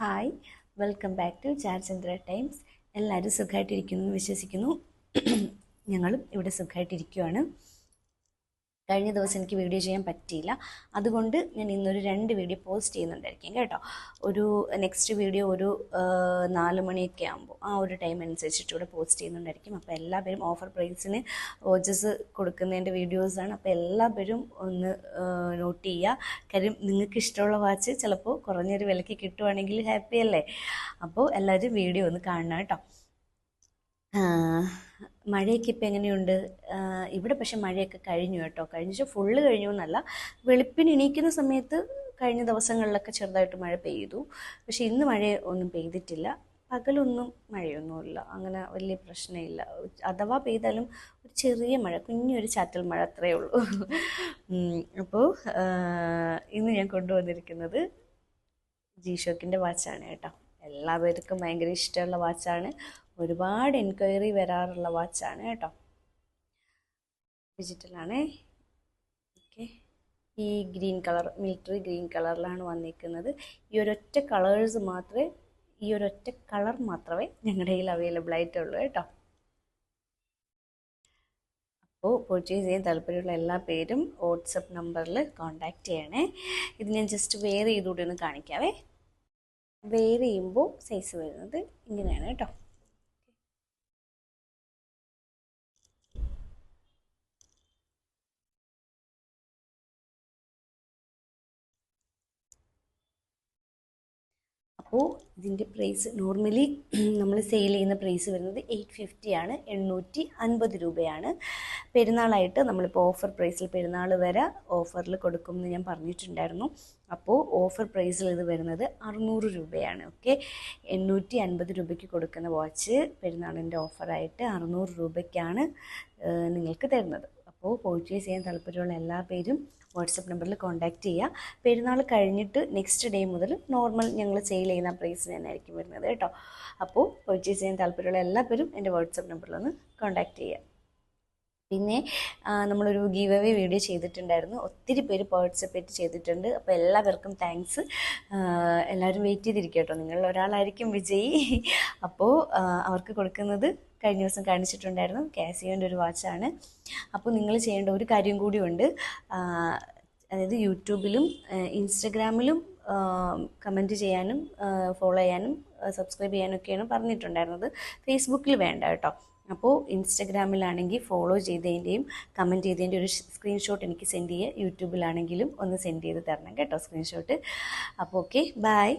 Hi welcome back to Charchandra Times എല്ലാവരും സുഖമായിട്ടിരിക്കുന്നു എന്ന് വിശ്വസിക്കുന്നു. ഞങ്ങളും ഇവിടെ സുഖമായിട്ടിരിക്കുവാണ് കഴിഞ്ഞ ദിവസം എനിക്ക് വീഡിയോ ചെയ്യാൻ പറ്റിയില്ല. അതുകൊണ്ട് ഞാൻ ഇന്നൊരു രണ്ട് വീഡിയോ പോസ്റ്റ് ചെയ്യുന്നുണ്ടായിരിക്കും കേട്ടോ. ഒരു നെക്സ്റ്റ് വീഡിയോ ഒരു നാല് മണിയൊക്കെ ആകുമ്പോൾ ആ ഒരു ടൈം അനുസരിച്ചിട്ട് ഇവിടെ പോസ്റ്റ് ചെയ്യുന്നുണ്ടായിരിക്കും. അപ്പോൾ എല്ലാവരും ഓഫർ പ്രൈസിന് ഓജസ് കൊടുക്കുന്നതിന്റെ വീഡിയോസാണ് അപ്പോൾ എല്ലാവരും ഒന്ന് നോട്ട് ചെയ്യുക. കാര്യം നിങ്ങൾക്ക് ഇഷ്ടമുള്ള വാച്ച് ചിലപ്പോൾ കുറഞ്ഞൊരു വിലയ്ക്ക് കിട്ടുവാണെങ്കിൽ ഹാപ്പി അല്ലേ? അപ്പോൾ എല്ലാവരും വീഡിയോ ഒന്ന് കാണണം കേട്ടോ. മഴയൊക്കെ ഇപ്പം എങ്ങനെയുണ്ട്? ഇവിടെ പക്ഷെ മഴയൊക്കെ കഴിഞ്ഞു കേട്ടോ. കഴിഞ്ഞ ഫുള്ള് കഴിഞ്ഞു എന്നല്ല. വെളുപ്പിന് എണീക്കുന്ന സമയത്ത് കഴിഞ്ഞ ദിവസങ്ങളിലൊക്കെ ചെറുതായിട്ട് മഴ പെയ്തു. പക്ഷെ ഇന്ന് മഴ ഒന്നും പെയ്തിട്ടില്ല. പകലൊന്നും മഴയൊന്നുമില്ല. അങ്ങനെ വലിയ പ്രശ്നമില്ല. അഥവാ പെയ്താലും ഒരു ചെറിയ മഴ കുഞ്ഞൊരു ചാറ്റൽ മഴ അത്രയേ ഉള്ളൂ. അപ്പോൾ ഇന്ന് ഞാൻ കൊണ്ടുവന്നിരിക്കുന്നത് ജീഷോക്കിന്റെ വാച്ചാണ് കേട്ടോ. എല്ലാവർക്കും ഭയങ്കര ഇഷ്ടമുള്ള വാച്ചാണ്. ഒരുപാട് എൻക്വയറി വരാറുള്ള വാച്ചാണ് കേട്ടോ. ഡിജിറ്റലാണേ ഓക്കെ ഈ ഗ്രീൻ കളർ മിലിറ്ററി ഗ്രീൻ കളറിലാണ് വന്നിരിക്കുന്നത്. ഈ ഒരൊറ്റ കളേഴ്സ് മാത്രമേ ഈ ഒരൊറ്റ കളർ മാത്രമേ ഞങ്ങളുടെ കയ്യിൽ അവൈലബിൾ ആയിട്ടുള്ളൂ കേട്ടോ. അപ്പോൾ പർച്ചേസ് ചെയ്യാൻ താല്പര്യമുള്ള എല്ലാ പേരും വാട്സപ്പ് നമ്പറിൽ കോൺടാക്റ്റ് ചെയ്യണേ. ഇത് ഞാൻ ജസ്റ്റ് വെയർ ചെയ്തുകൂടി ഒന്ന് കാണിക്കാവേ. വെയർ ചെയ്യുമ്പോൾ സൈസ് വരുന്നത് ഇങ്ങനെയാണ് കേട്ടോ. അപ്പോൾ ഇതിന്റെ പ്രൈസ് നോർമലി നമ്മൾ സെയിൽ ചെയ്യുന്ന പ്രൈസ് വരുന്നത് എയ്റ്റ് ഫിഫ്റ്റി ആണ്. എണ്ണൂറ്റി അൻപത് രൂപയാണ്. പെരുന്നാളായിട്ട് നമ്മളിപ്പോൾ ഓഫർ പ്രൈസിൽ പെരുന്നാൾ വരെ ഓഫറിൽ കൊടുക്കുമെന്ന് ഞാൻ പറഞ്ഞിട്ടുണ്ടായിരുന്നു. അപ്പോൾ ഓഫർ പ്രൈസിൽ ഇത് വരുന്നത് അറുന്നൂറ് രൂപയാണ്. ഓക്കെ എണ്ണൂറ്റി അൻപത് രൂപയ്ക്ക് കൊടുക്കുന്ന വാച്ച് പെരുന്നാളിന്റെ ഓഫറായിട്ട് അറുന്നൂറ് രൂപയ്ക്കാണ് നിങ്ങൾക്ക് തരുന്നത്. അപ്പോൾ പർച്ചേസ് ചെയ്യാൻ താല്പര്യമുള്ള എല്ലാ പേരും വാട്സപ്പ് നമ്പറിൽ കോൺടാക്റ്റ് ചെയ്യുക. പെരുന്നാൾ കഴിഞ്ഞിട്ട് നെക്സ്റ്റ് ഡേ മുതൽ നോർമൽ ഞങ്ങൾ സെയിൽ ചെയ്യുന്ന പ്രൈസ് തന്നെ ആയിരിക്കും വരുന്നത് കേട്ടോ. അപ്പോൾ പർച്ചേസ് ചെയ്യാൻ താല്പര്യമുള്ള എല്ലാ പേരും എന്റെ വാട്സപ്പ് നമ്പറിൽ ഒന്ന് കോൺടാക്റ്റ് ചെയ്യുക. പിന്നെ നമ്മളൊരു ഗീവ് അവേ വീഡിയോ ചെയ്തിട്ടുണ്ടായിരുന്നു. ഒത്തിരി പേര് പാർട്ടിസിപ്പേറ്റ് ചെയ്തിട്ടുണ്ട്. അപ്പോൾ എല്ലാവർക്കും താങ്ക്സ് എല്ലാവരും വെയിറ്റ് ചെയ്തിരിക്കുക കേട്ടോ. നിങ്ങളിൽ ഒരാളായിരിക്കും വിജയി. അപ്പോൾ അവർക്ക് കൊടുക്കുന്നത് കഴിഞ്ഞ ദിവസം കാണിച്ചിട്ടുണ്ടായിരുന്നു. കാസിയോന്റെ ഒരു വാച്ചാണ് അപ്പോൾ നിങ്ങൾ ചെയ്യേണ്ട ഒരു കാര്യം കൂടിയുണ്ട് അതായത് യൂട്യൂബിലും ഇൻസ്റ്റഗ്രാമിലും കമന്റ് ചെയ്യാനും ഫോളോ ചെയ്യാനും സബ്സ്ക്രൈബ് ചെയ്യാനൊക്കെയാണ് പറഞ്ഞിട്ടുണ്ടായിരുന്നത്. ഫേസ്ബുക്കിൽ വേണ്ട കേട്ടോ. അപ്പോൾ ഇൻസ്റ്റഗ്രാമിലാണെങ്കിൽ ഫോളോ ചെയ്തതിന്റെയും കമന്റ് ചെയ്തതിന്റെ ഒരു സ്ക്രീൻഷോട്ട് എനിക്ക് സെൻഡ് ചെയ്യുക യൂട്യൂബിലാണെങ്കിലും ഒന്ന് സെൻഡ് ചെയ്ത് തരണം കേട്ടോ സ്ക്രീൻഷോട്ട് അപ്പോൾ ഓക്കെ ബൈ